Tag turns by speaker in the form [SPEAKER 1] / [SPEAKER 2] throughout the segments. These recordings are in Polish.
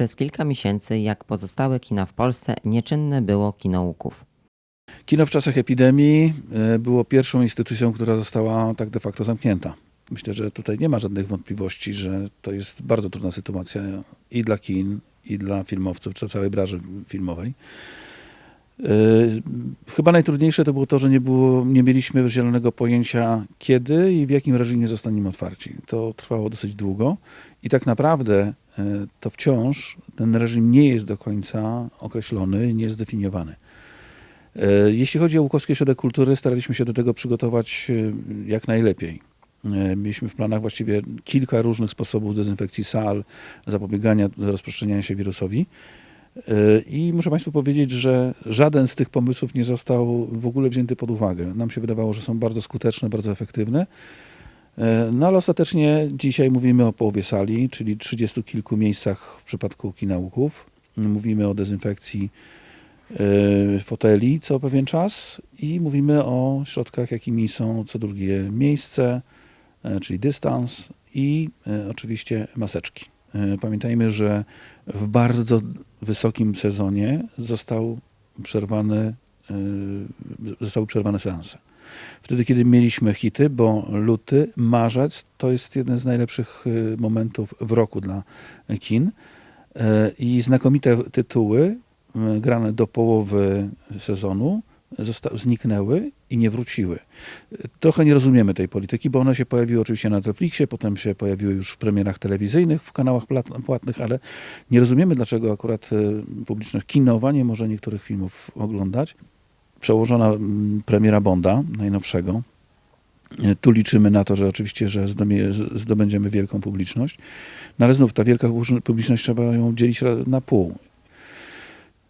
[SPEAKER 1] Przez kilka miesięcy, jak pozostałe kina w Polsce, nieczynne było kino Łuków.
[SPEAKER 2] Kino w czasach epidemii e, było pierwszą instytucją, która została tak de facto zamknięta. Myślę, że tutaj nie ma żadnych wątpliwości, że to jest bardzo trudna sytuacja i dla kin, i dla filmowców, czy całej branży filmowej. E, Chyba najtrudniejsze to było to, że nie, było, nie mieliśmy zielonego pojęcia, kiedy i w jakim reżimie zostaniemy otwarci. To trwało dosyć długo i tak naprawdę to wciąż ten reżim nie jest do końca określony, nie jest zdefiniowany. E, Jeśli chodzi o Łukowski Ośrodek Kultury, staraliśmy się do tego przygotować e, jak najlepiej. E, Mieliśmy w planach właściwie kilka różnych sposobów dezynfekcji sal, zapobiegania rozprzestrzeniania się wirusowi. E, I muszę Państwu powiedzieć, że żaden z tych pomysłów nie został w ogóle wzięty pod uwagę. Nam się wydawało, że są bardzo skuteczne, bardzo efektywne. E, No ale ostatecznie dzisiaj mówimy o połowie sali, czyli trzydziestu kilku miejscach w przypadku kina Łuków. Mówimy o dezynfekcji e, foteli co pewien czas i mówimy o środkach, jakimi są co drugie miejsce, e, czyli dystans i oczywiście maseczki. Pamiętajmy, że w bardzo wysokim sezonie został przerwany, zostały przerwane seanse. Wtedy, kiedy mieliśmy hity, bo luty, marzec to jest jeden z najlepszych e, momentów w roku dla kin E, i znakomite tytuły m, grane do połowy sezonu zniknęły i nie wróciły. Trochę nie rozumiemy tej polityki, bo one się pojawiły oczywiście na Netflixie, potem się pojawiły już w premierach telewizyjnych, w kanałach płatnych, ale nie rozumiemy, dlaczego akurat e, publiczność kinowa nie może niektórych filmów oglądać. Przełożona mm, premiera Bonda, najnowszego, E, tu liczymy na to, że oczywiście, że zdobędziemy wielką publiczność. No ale znów ta wielka publiczność- trzeba ją dzielić na pół.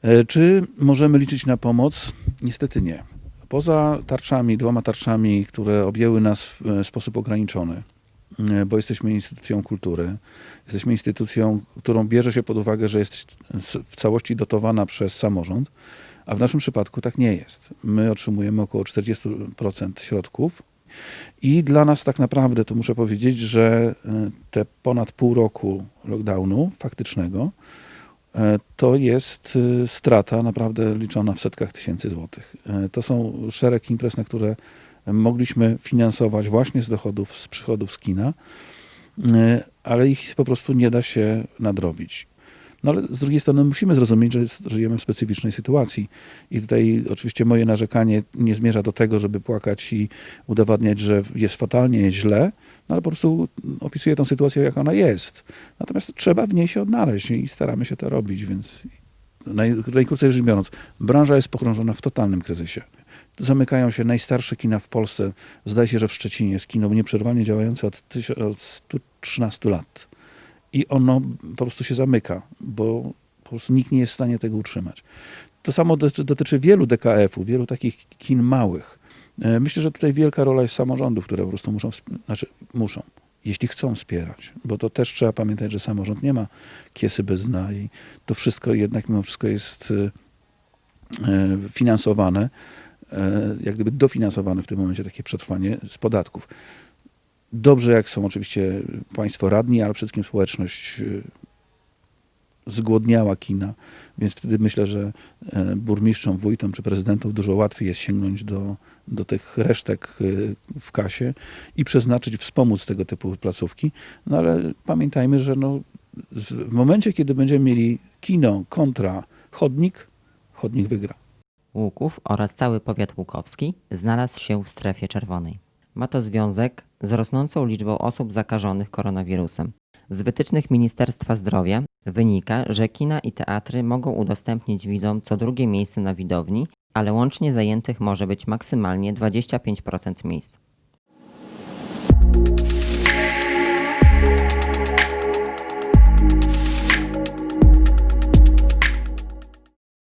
[SPEAKER 2] E, Czy możemy liczyć na pomoc? Niestety nie. Poza tarczami, dwoma tarczami, które objęły nas w e, sposób ograniczony, bo jesteśmy instytucją kultury, jesteśmy instytucją, którą bierze się pod uwagę, że jest w całości dotowana przez samorząd, a w naszym przypadku tak nie jest. My otrzymujemy około 40% środków i dla nas tak naprawdę, to muszę powiedzieć, że e, te ponad pół roku lockdownu faktycznego e, to jest e, strata naprawdę liczona w setkach tysięcy złotych. E, To są szereg imprez, na które mogliśmy finansować właśnie z dochodów, z przychodów z kina, e, ale ich po prostu nie da się nadrobić. No ale z drugiej strony musimy zrozumieć, że żyjemy w specyficznej sytuacji. I tutaj oczywiście moje narzekanie nie zmierza do tego, żeby płakać i udowadniać, że jest fatalnie, źle, no ale po prostu opisuję tę sytuację, jak ona jest. Natomiast trzeba w niej się odnaleźć i staramy się to robić, więc naj, najkrócej rzecz biorąc, branża jest pogrążona w totalnym kryzysie. Zamykają się najstarsze kina w Polsce. Zdaje się, że w Szczecinie jest kino nieprzerwanie działające od, od 113 lat. I ono po prostu się zamyka, bo po prostu nikt nie jest w stanie tego utrzymać. To samo dotyczy, wielu DKF-ów, wielu takich kin małych. E, Myślę, że tutaj wielka rola jest samorządów, które po prostu muszą, znaczy muszą, jeśli chcą wspierać, bo to też trzeba pamiętać, że samorząd nie ma kiesy bez dna i to wszystko jednak mimo wszystko jest e, e, finansowane, jak gdyby dofinansowane w tym momencie takie przetrwanie z podatków. Dobrze, jak są oczywiście państwo radni, ale przede wszystkim społeczność e, zgłodniała kina, więc wtedy myślę, że e, burmistrzom, wójtom czy prezydentom dużo łatwiej jest sięgnąć do, do tych resztek e, w kasie i przeznaczyć, wspomóc tego typu placówki. No ale pamiętajmy, że no, w momencie, kiedy będziemy mieli kino kontra chodnik, chodnik wygra.
[SPEAKER 1] Łuków oraz cały powiat łukowski znalazł się w strefie czerwonej. Ma to związek z rosnącą liczbą osób zakażonych koronawirusem. Z wytycznych Ministerstwa Zdrowia wynika, że kina i teatry mogą udostępnić widzom co drugie miejsce na widowni, ale łącznie zajętych może być maksymalnie 25% miejsc.